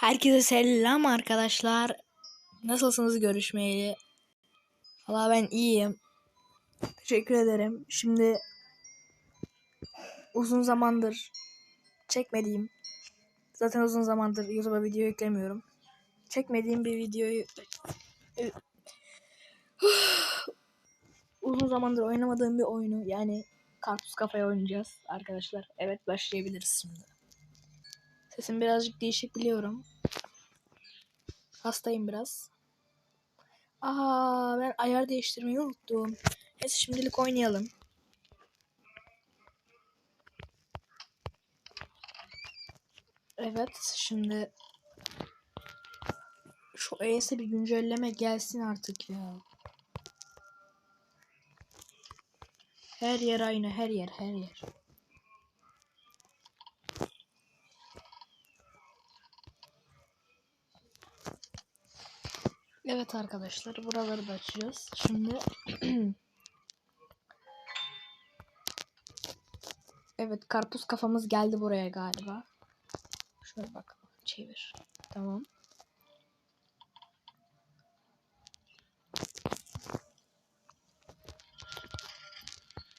Herkese selam arkadaşlar. Nasılsınız görüşmeyeli? Valla ben iyiyim. Teşekkür ederim. Şimdi uzun zamandır çekmediğim zaten uzun zamandır YouTube'a video yüklemiyorum. Çekmediğim bir videoyu uzun zamandır oynamadığım bir oyunu yani Karpuz Kafaya oynayacağız arkadaşlar. Evet başlayabiliriz şimdi. Sesim birazcık değişik biliyorum. Hastayım biraz. Aa ben ayar değiştirmeyi unuttum. Neyse şimdilik oynayalım. Evet şimdi şu ES'e bir güncelleme gelsin artık ya. Her yer aynı her yer her yer. Evet arkadaşlar buraları da açacağız. Şimdi Evet karpuz kafamız geldi buraya galiba. Şöyle bak çevir. Tamam.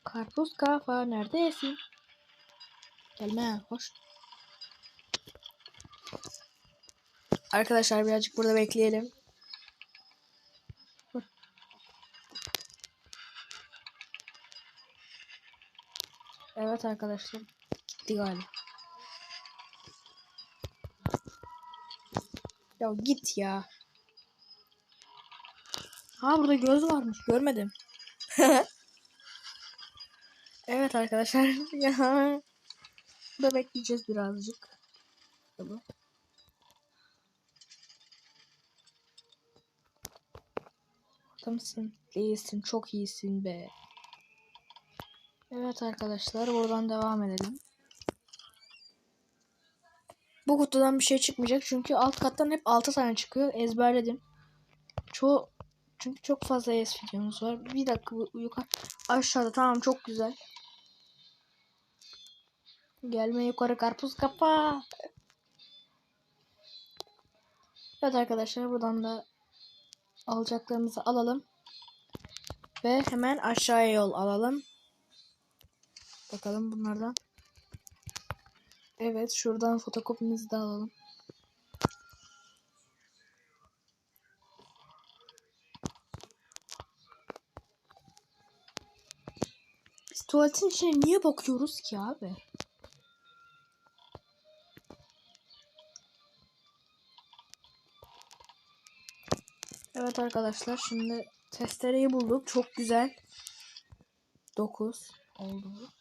Karpuz kafa neredesin? Gelme hoş. Arkadaşlar birazcık burada bekleyelim. Evet arkadaşlar. Gitti galiba. Ya git ya. Ha burada göz varmış. Görmedim. evet arkadaşlar. ya. Burada bekleyeceğiz birazcık. Orada mısın? Değilsin. Çok iyisin be. Evet arkadaşlar buradan devam edelim. Bu kutudan bir şey çıkmayacak çünkü alt kattan hep 6 tane çıkıyor. Ezberledim. Çoğu çünkü çok fazla es videomuz var. Bir dakika yukarı aşağıda tamam çok güzel. Gelme yukarı karpuz kapa. Evet arkadaşlar buradan da alacaklarımızı alalım. Ve hemen aşağıya yol alalım. Bakalım bunlardan. Evet şuradan fotokopimizi de alalım. Biz tuvaletin içine niye bakıyoruz ki abi? Evet arkadaşlar şimdi testereyi bulduk. Çok güzel. 9 oldu.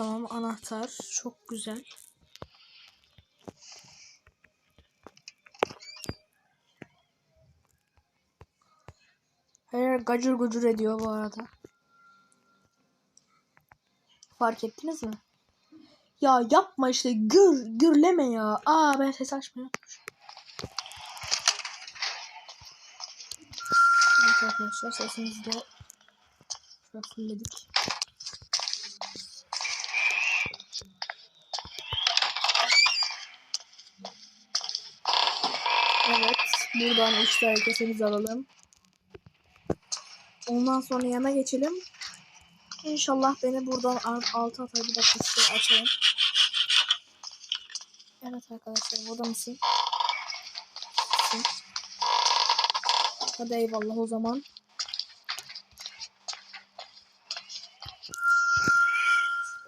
Tamam anahtar. Çok güzel. Her yer gacır gucur ediyor bu arada. Fark ettiniz mi? Ya yapma işte gür gürleme ya. Aa ben ses açmıyorum. Arkadaşlar sesimizi de şöyle fullledik. Evet. Buradan 3 tane kesemizi alalım. Ondan sonra yana geçelim. İnşallah beni buradan altı atar bir dakika size açalım. Evet arkadaşlar burada mısın? Hadi eyvallah o zaman.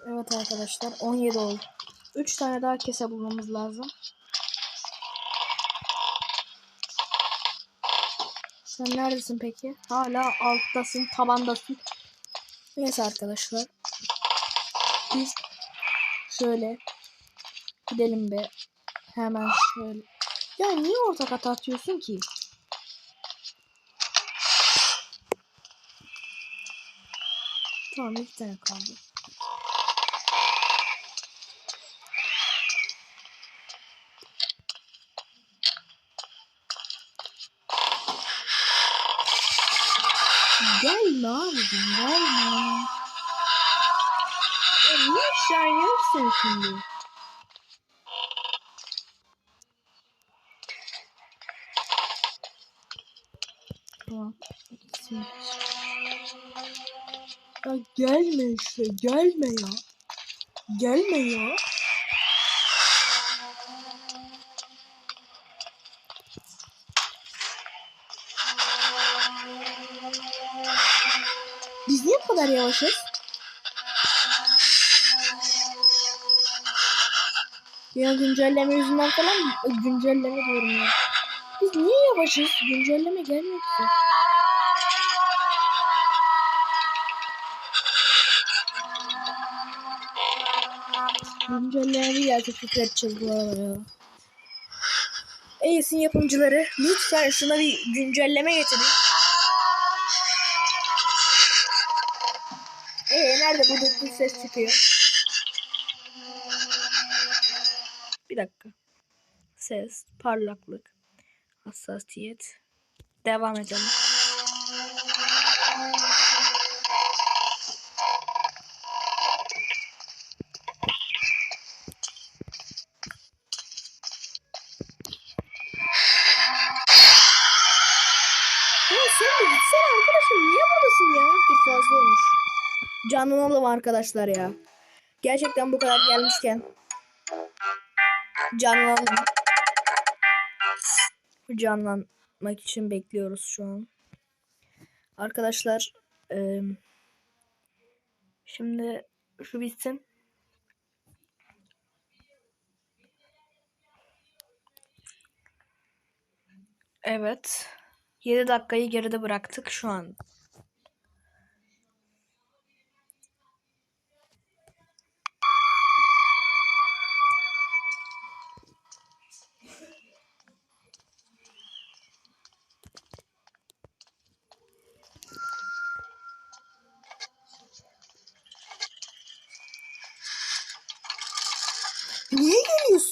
Evet arkadaşlar 17 oldu. 3 tane daha kese bulmamız lazım. Sen neredesin peki? Hala alttasın, tabandasın. Neyse arkadaşlar. Biz şöyle gidelim be. Hemen şöyle. Ya niye orta kata atıyorsun ki? Tamam iki tane kaldı. Gelme abicim gelme. Ya niye aşağı inersin şimdi? Tamam. Ya gelme işte gelme ya. Gelme ya. Biz niye bu kadar yavaşız? Ya güncelleme yüzünden falan? Ay, güncelleme diyorum ya. Biz niye yavaşız? Güncelleme gelmiyor ki. Güncelleme gelse şükredeceğiz bu arada. Ace'in yapımcıları lütfen şuna bir güncelleme getirin. Ee nerede bu dıt ses çıkıyor? Bir dakika. Ses, parlaklık, hassasiyet. Devam edelim. Ya sen de gitsene arkadaşım. Niye buradasın ya? Bir fazla olmuş. Canlanalım arkadaşlar ya. Gerçekten bu kadar gelmişken. Canlanalım. Canlanmak için bekliyoruz şu an. Arkadaşlar eee, şimdi şu bitsin. Evet. 7 dakikayı geride bıraktık şu an.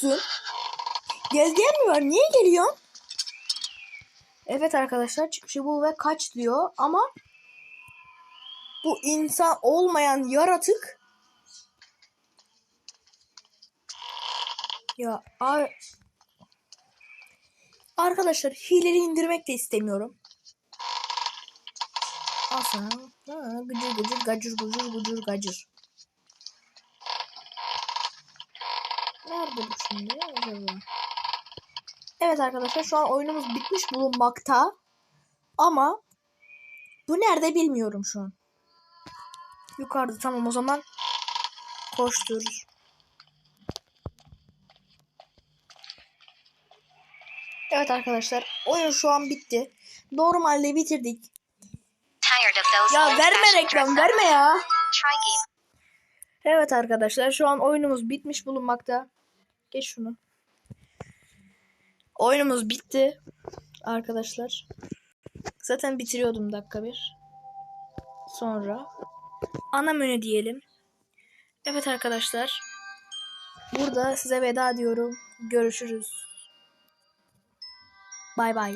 Geliyorsun? Gezgen mi var? Niye geliyorsun? Evet arkadaşlar çıkışı bul ve kaç diyor ama bu insan olmayan yaratık ya ar- arkadaşlar hileli indirmek de istemiyorum. Ha, gıcır gıcır gacır gucur gucur gacır. Şimdi acaba? Evet arkadaşlar şu an oyunumuz bitmiş bulunmakta. Ama bu nerede bilmiyorum şu an. Yukarıda tamam o zaman koştur. Evet arkadaşlar oyun şu an bitti. Normalde bitirdik. Ya verme reklam verme ya. Evet arkadaşlar şu an oyunumuz bitmiş bulunmakta. Geç şunu. Oyunumuz bitti. Arkadaşlar. Zaten bitiriyordum dakika bir. Sonra. Ana menü diyelim. Evet arkadaşlar. Burada size veda diyorum. Görüşürüz. Bay bay.